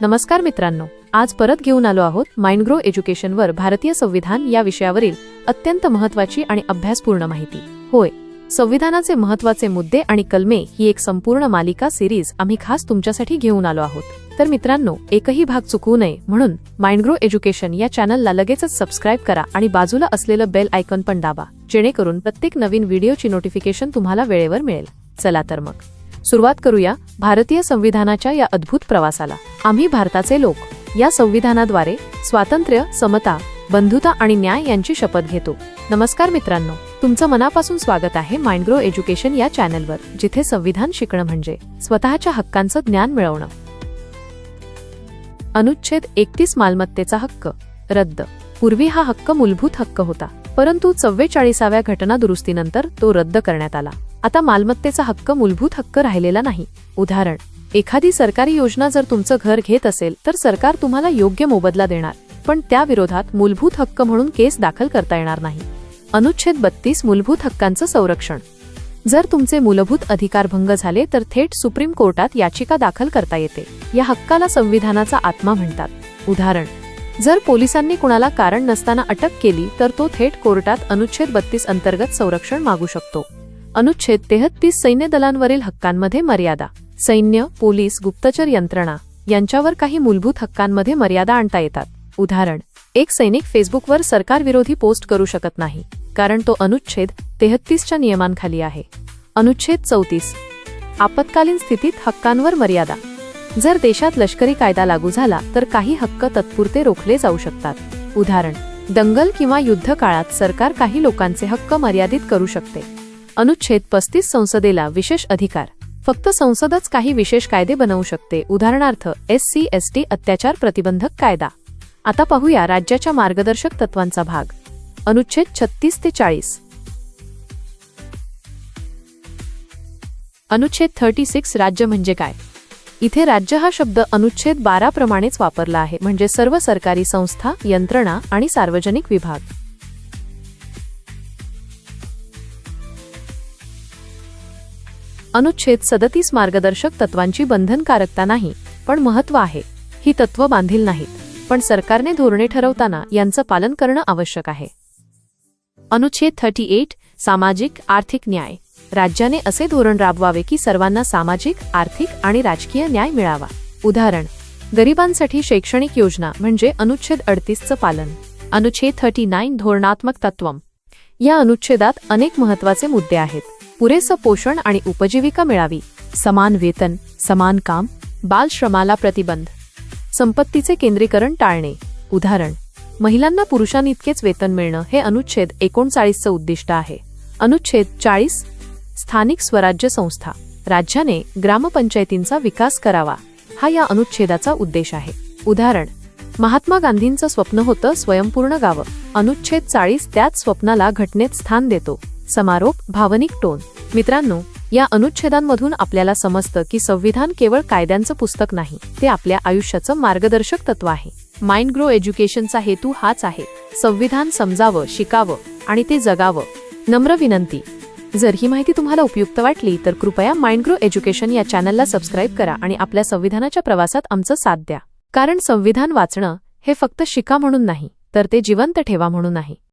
नमस्कार मित्रांनो आज परत घेऊन आलो आहोत माइंडग्रो एज्युकेशनवर भारतीय संविधान या विषयावरील अत्यंत महत्वाची आणि अभ्यासपूर्ण माहिती. होय संविधानाचे महत्त्वाचे मुद्दे आणि कलमे ही एक संपूर्ण मालिका सिरीज आम्ही खास तुमच्यासाठी घेऊन आलो आहोत. तर मित्रांनो एकही भाग चुकवू नये म्हणून माइंडग्रो एज्युकेशन या चॅनलला लगेचच सबस्क्राईब करा आणि बाजूला असलेलं बेल आयकॉन पण दाबा जेणेकरून प्रत्येक नवीन व्हिडिओची नोटिफिकेशन तुम्हाला वेळेवर मिळेल. चला तर मग. सुरुवात करूया भारतीय संविधानाच्या या अद्भुत प्रवासाला. आम्ही भारताचे लोक. या संविधानाद्वारे स्वातंत्र्य समता बंधुता आणि न्याय यांची शपथ घेतो. नमस्कार मित्रांनो. तुमचं मनापासून स्वागत आहे माइंडग्रो एज्युकेशन या चॅनलवर जिथे संविधान शिकणं म्हणजे स्वतःच्या हक्कांचं ज्ञान मिळवणं. अनुच्छेद एकतीस मालमत्तेचा हक्क. रद्द. पूर्वी हा हक्क मूलभूत हक्क होता परंतु चव्वेचाळीसाव्या घटना दुरुस्तीनंतर तो रद्द करण्यात आला. आता मालमत्तेचा हक्क मूलभूत हक्क राहिलेला नाही. उदाहरण एखादी सरकारी योजना जर तुमचं घर घेत असेल तर सरकार तुम्हाला योग्य मोबदला देणार पण त्या विरोधात मूलभूत हक्क म्हणून केस दाखल करता येणार नाही. अनुच्छेद बत्तीस मूलभूत हक्कांचं संरक्षण. जर तुमचे मूलभूत अधिकार भंग झाले तर थेट सुप्रीम कोर्टात याचिका दाखल करता येते. या हक्काला संविधानाचा आत्मा म्हणतात. उदाहरण जर पोलिसांनी कुणाला कारण नसताना अटक केली तर तो थेट कोर्टात अनुच्छेद बत्तीस अंतर्गत संरक्षण मागू शकतो. अनुच्छेद तेहत्तीस सैन्य दलांवरील हक्कांमध्ये मर्यादा सैन्य पोलीस गुप्तचर यंत्रणा यांच्यावर काही मूलभूत हक्कांमध्ये मर्यादा आणता येतात. उदाहरण एक सैनिक फेसबुकवर सरकारविरोधी पोस्ट करू शकत नाही कारण तो अनुच्छेद तेहत्तीसच्या नियमांखाली आहे. अनुच्छेद चौतीस आपत्कालीन स्थितीत हक्कांवर मर्यादा. जर देशात लष्करी कायदा लागू झाला तर काही हक्क तत्पुरते रोखले जाऊ शकतात. उदाहरण दंगल किंवा युद्ध काळात सरकार काही लोकांचे हक्क मर्यादित करू शकते. अनुच्छेद पस्तीस संसदेला विशेष अधिकार. फक्त संसदच काही विशेष कायदे बनवू शकते. उदाहरणार्थ एस सी एस टी अत्याचार प्रतिबंधक कायदा. आता पाहूया राज्याच्या मार्गदर्शक तत्वांचा भाग. अनुच्छेद छत्तीस ते चाळीस. अनुच्छेद थर्टी सिक्स राज्य म्हणजे काय? इथे राज्य हा शब्द अनुच्छेद बारा प्रमाणेच वापरला आहे. म्हणजे सर्व सरकारी संस्था यंत्रणा आणि सार्वजनिक विभाग. अनुच्छेद सदतीस मार्गदर्शक तत्वांची बंधनकारकता नाही पण महत्त्व आहे. ही तत्व बांधील नाहीत पण सरकारने धोरणे ठरवताना यांचं पालन करणं आवश्यक आहे. अनुच्छेद थर्टी एट सामाजिक आर्थिक न्याय. राज्याने असे धोरण राबवावे की सर्वांना सामाजिक आर्थिक आणि राजकीय न्याय मिळावा. उदाहरण गरिबांसाठी शैक्षणिक योजना म्हणजे अनुच्छेद अडतीसचं पालन. अनुच्छेद थर्टी नाईन धोरणात्मक तत्वम. या अनुच्छेदात अनेक महत्त्वाचे मुद्दे आहेत. पुरेसं पोषण आणि उपजीविका मिळावी. समान वेतन समान काम बालश्रमाला प्रतिबंध. संपत्तीचे केंद्रीकरण टाळणे. उदाहरण महिलांना पुरुषांइतकेच वेतन मिळणं हे अनुच्छेद एकोणचाळीसचं उद्दिष्ट आहे. अनुच्छेद चाळीस स्थानिक स्वराज्य संस्था. राज्याने ग्रामपंचायतींचा विकास करावा. हा या अनुच्छेदाचा उद्देश आहे. उदाहरण महात्मा गांधींचं स्वप्न होतं स्वयंपूर्ण गावं. अनुच्छेद चाळीस त्याच स्वप्नाला घटनेत स्थान देतो. समारोप भावनिक टोन. मित्रांनो या अनुच्छेदांमधून आपल्याला समजतं की संविधान केवळ कायद्यांचं पुस्तक नाही ते आपल्या आयुष्याचं मार्गदर्शक तत्व आहे. माइंड ग्रो एज्युकेशनचा हेतू हाच आहे. संविधान समजावं शिकावं आणि ते जगावं. नम्र विनंती. जर ही माहिती तुम्हाला उपयुक्त वाटली तर कृपया माइंड ग्रो एज्युकेशन या चॅनलला सबस्क्राईब करा आणि आपल्या संविधानाच्या प्रवासात आमचं साथ द्या. कारण संविधान वाचणं हे फक्त शिका म्हणून नाही तर ते जिवंत ठेवा म्हणून आहे